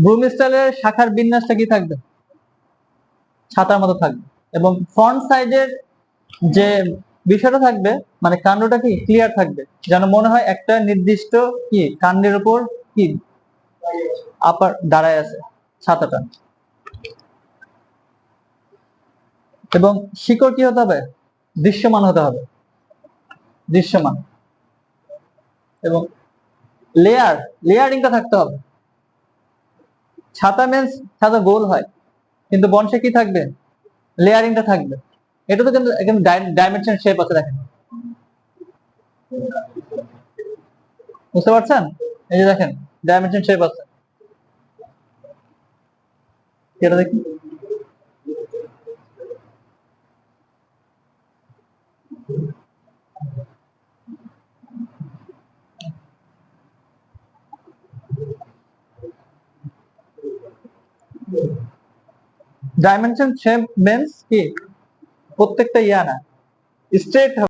ব্রুম স্টাইলের শাখার বিন্যাসটা কি থাকবে? ছাতার মতো থাকবে। এবং ফ্রন্ট সাইডের যে বিষয়টা থাকবে মানে কাণ্ডটা কি? ক্লিয়ার থাকবে। যেন মনে হয় একটা নির্দিষ্ট কি, কাণ্ডের উপর কি আপার দাঁড়ায় আছে ছাতাটা। এবং শিকড় কি হতে হবে? দৃশ্যমান হতে হবে। দৃশ্যমান। এবং লেয়ার লেয়ারিংটা থাকতে হবে। ছাতা মেন্স ছাতা গোল হয়। কিন্তু বনসে কি থাকবে? লেয়ারিংটা থাকবে। এটা তো কিন্তু এখানে ডাইমেনশন শেপ আছে দেখেন। বুঝতে পারছেন? এই যে দেখেন ডাইমেনশন শেপ আছে। এটা ডাইমেনশন শেপ মেন্স কি প্রত্যেকটা ইয়া না স্ট্রেট